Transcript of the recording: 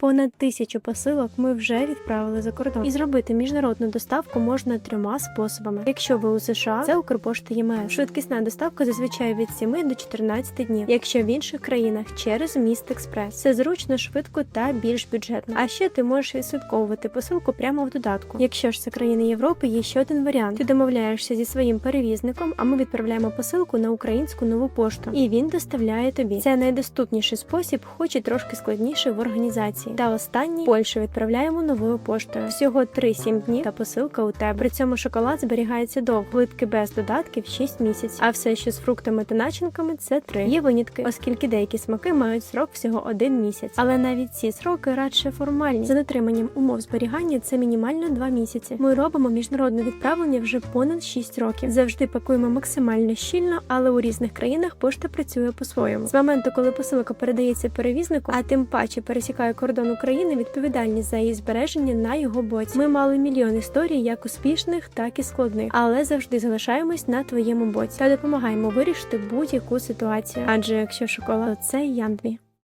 Понад тисячу посилок ми вже відправили за кордон. І зробити міжнародну доставку можна трьома способами. Якщо ви у США, це Укрпошта ЄМС. Швидкісна доставка зазвичай від 7 до 14 днів. Якщо в інших країнах через міст експрес. Це зручно, швидко та більш бюджетно. А ще ти можеш відслідковувати посилку прямо в додатку. Якщо ж це країни Європи, є ще один варіант. Ти домовляєшся зі своїм перевізником, а ми відправляємо посилку на українську нову пошту, і він доставляє тобі. Це найдоступніший спосіб, хоч і трошки складніше в організації. Та останній Польщу відправляємо новою поштою. Всього 3-7 днів та посилка у тебе. При цьому шоколад зберігається довго, плитки без додатків 6 місяців. А все, що з фруктами та начинками, це 3. Є винятки, оскільки деякі смаки мають срок всього один місяць. Але навіть ці сроки радше формальні. За дотриманням умов зберігання це мінімально 2 місяці. Ми робимо міжнародне відправлення вже понад 6 років. Завжди пакуємо максимально щільно, але у різних країнах пошта працює по-своєму. З моменту, коли посилка передається перевізнику, а тим паче пересікає кордон України, відповідальність за її збереження на його боці. Ми мали мільйон історій, як успішних, так і складних, але завжди залишаємось на твоєму боці та допомагаємо вирішити будь-яку ситуацію. Адже якщо шоколад, це Яндві.